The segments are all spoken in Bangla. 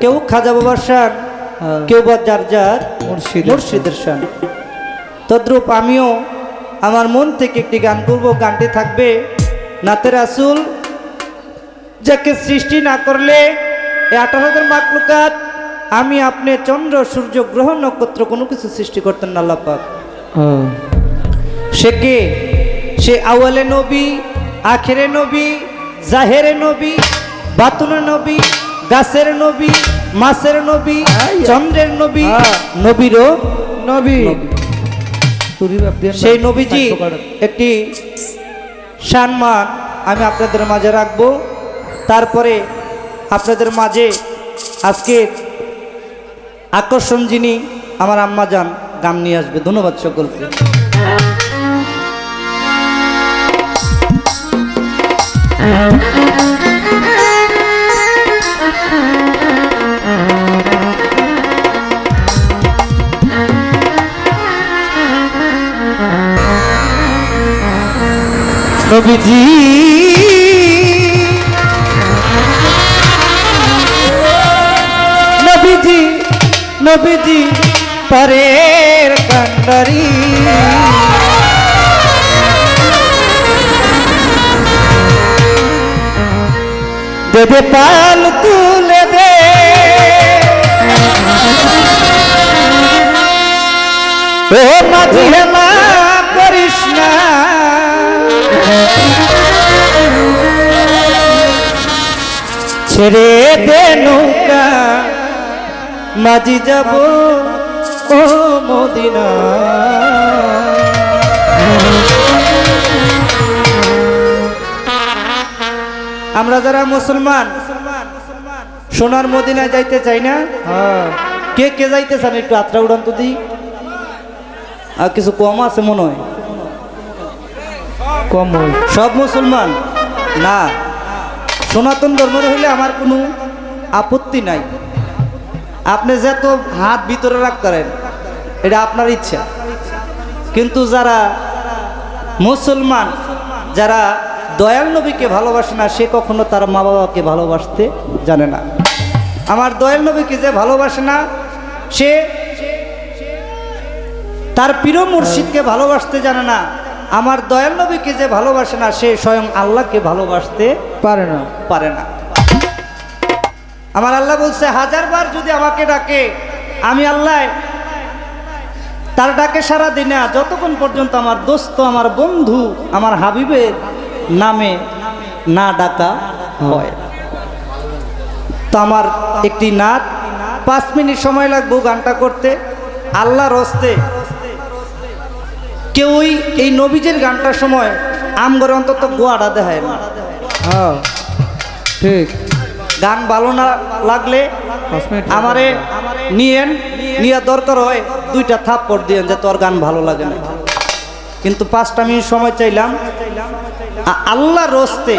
কেউ খাজা বাবার শান হ্যাঁ। কেউ বা যার যার মুর্শিদের মুর্শিদের শান তদ্রূপ আমিও আমার মন থেকে একটি গান করব গানটি থাকবে নাতের আসুল যাকে সৃষ্টি না করলে এই আঠারো হাজার মাকলুকাত আমি আপনি চন্দ্র সূর্য গ্রহ নক্ষত্র কোনো কিছু সৃষ্টি করতেন না আল্লাহ পাক হ্যাঁ। সে কে সে আওয়ালে নবী আখেরে নবী জাহেরে নবী বাতুনের নবী গাছের নবী মাছের নবী চন্দ্রের নবী হ্যাঁ। নবীরও নবী। সেই নবীজি একটি সম্মান আমি আপনাদের মাঝে রাখব। তারপরে আপনাদের মাঝে আজকে আকর্ষণ যিনি আমার আম্মা যান গান নিয়ে আসবে। ধন্যবাদ সকলকে। নবীজি নবীজি পরের কান্ডারি। দে দে পাল তুলে দে। ও মাঝি হেমা করিস না। ছেড়ে দে নৌকা। মাঝি যাব ও মদিনা। আমরা যারা মুসলমান সোনার মদিনায় যাইতে চাই না? হ্যাঁ। কে কে যাইতে চান একটু আত্রা উড়ান তো দিই আর কিছু কম আছে মনে হয়? কম সব মুসলমান? না। সনাতন ধর্মের হইলে আমার কোনো আপত্তি নাই। আপনি যত হাত ভিতরে রাখ করেন এটা আপনার ইচ্ছা। কিন্তু যারা মুসলমান যারা দয়াল নবীকে ভালোবাসে না সে কখনো তার মা বাবাকে ভালোবাসতে জানে না। আমার দয়াল নবীকে যে ভালোবাসে না সে তার প্রিয় মুর্শিদকে ভালোবাসতে জানে না। আমার দয়াল নবীকে যে ভালোবাসে না সে স্বয়ং আল্লাহকে ভালোবাসতে পারে না। পারে না। আমার আল্লাহ বলছে, হাজারবার যদি আমাকে ডাকে, আমি আল্লাহ তার ডাকে সারা দিনে যতক্ষণ পর্যন্ত আমার দোস্ত, আমার বন্ধু, আমার হাবিবের নামে না ডাকা হয়। তো আমার একটি নাচ পাঁচ মিনিট সময় লাগবো গানটা করতে। আল্লাহর হস্তে কেউই এই নবীজের গানটার সময় আমগরে অন্তত গোয়াটা দেখায় না। হ্যাঁ ঠিক। গান ভালো না লাগলে আমারে নিয়েন, নিয়ে দরকার হয়, দুইটা থাপ্পড় দিয়েন যে তোর গান ভালো লাগে না। কিন্তু পাঁচটা মিনিট সময় চাইলাম। আল্লাহ রস্তে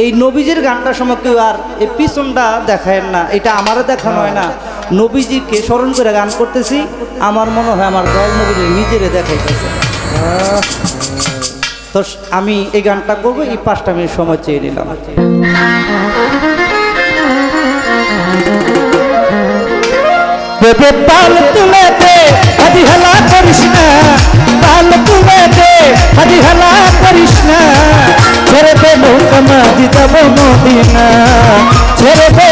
এই নবীজির গানটার সময় কেউ আর এই পিছনটা দেখায় না, এটা আমারও দেখানো হয় না। নবীজিকে স্মরণ করে গান করতেছি, আমার মনে হয় আমার দল নবীর নিজেরে দেখাইতেছে। তো আমি এই গানটা করব, এই পাঁচটা মিনিট সময় চেয়ে নিলাম। বেবে পাল তুলে দে হাদি হেলা করিস না পাল তুলে দে হাদি হেলা করিস না ছেড়ে দে নৌকা মাঝি যাব মদিনা ছেড়ে দে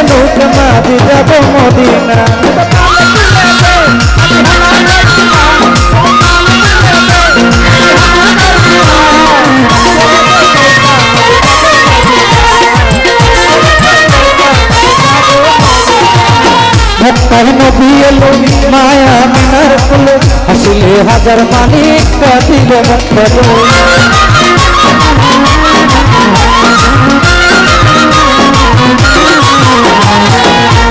এলো মায়া মিনার কুলে হাসিলে হাজার মানিক কাঁদিলে মুখ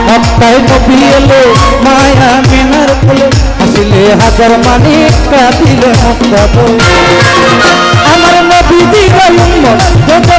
ভক্তায় নবী এলো মায়া মিনার কুলে হাসিলে হাজার মানিক কাঁদিলে মুখ আমার নবী দিগল জগতে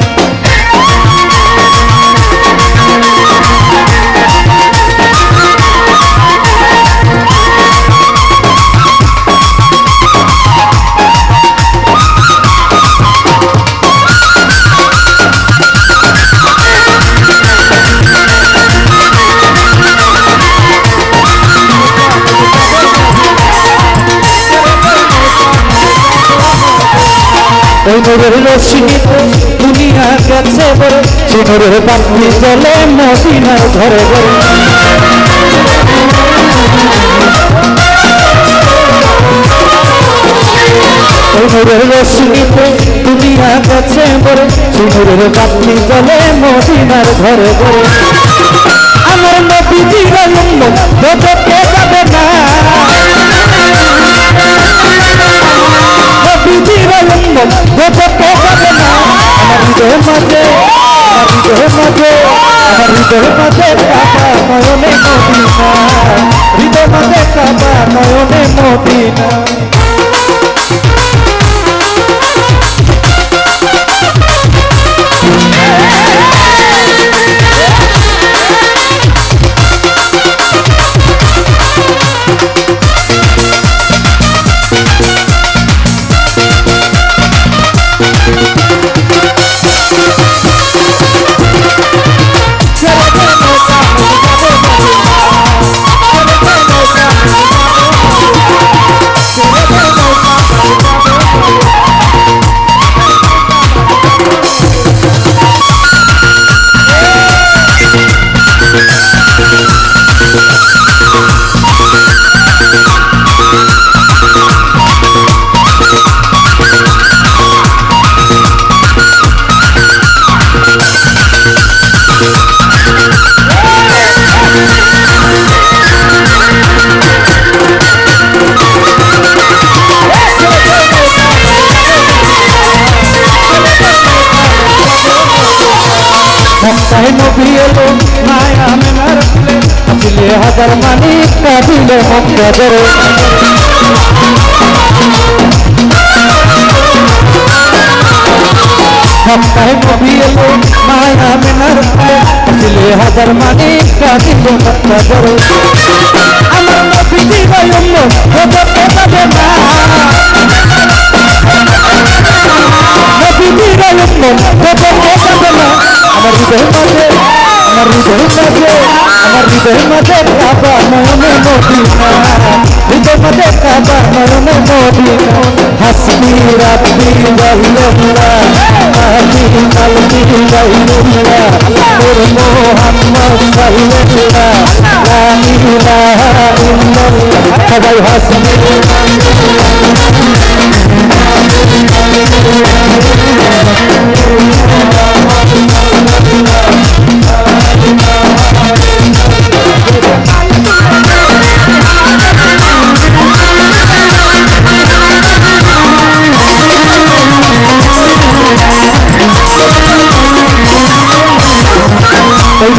নূরের রশ্মিতে দুনিয়া গেছে বলে সে নূরের বাতি চলে মদিনার ঘরে নূরের রশ্মিতে দুনিয়া গেছে বলে সে নূরের বাতি চলে মদিনার ঘরে ঘরে আমার নবী জীবন আলম্বন দেখতে যাবে না, আমার হৃদয়ের মাঝে, আমার হৃদয়ের মাঝে, আমার হৃদয়ের মাঝে কাবা নয়নে মদিনা হৃদয় মাঝে কাবা নয়নে মক্কায় নবী এলো মায়া মেনার ফুলে আসলে হাজার মানিক কাঁদিলে মক্কা ধরে মক্কায় নবী এলো মায়া মেনার ফুলে আসলে হাজার মানিক কাঁদিলে মক্কা ধরে আমার নবী জীবন হতে যাবে না নবীজির আলম্বন দেখতে যাবে না আমার হৃদয়ের মাঝে, আমার হৃদয়ের মাঝে, আমার হৃদয়ের মাঝে কাবা নয়নে মদিনা হৃদয় মাঝে ওই নূরের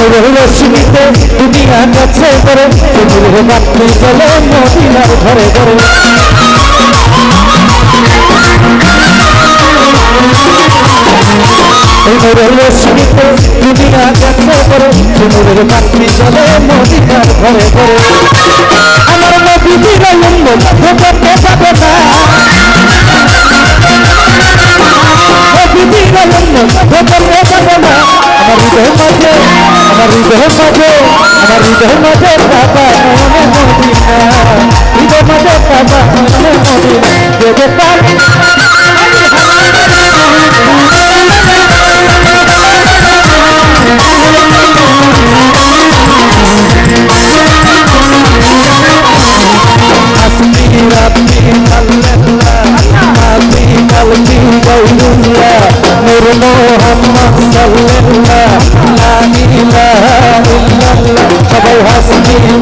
রশ্মিতে দুনিয়া গেছে করে নূরের বাতি চলে মদিনার ঘরে ঘরে রশ্মিতে দুনিয়া গেছে করে নূরের বাতি চলে মদিনার ঘরে ঘরে আমার নবী বিরলম্ব দেখতে যাবে না নবী বিরলম্ব দেখতে যাবে না আমার হৃদয় মাঝে, আমার হৃদয় মাঝে, আমার হৃদয় মাঝে, বাবা, মনে মদিনা হৃদয় মাঝে, বাবা, মনে মদিনা মুহাম্মদ সাল্লাল্লাহ লা ইলাহা ইল্লাল্লাহ সবাই হাসবি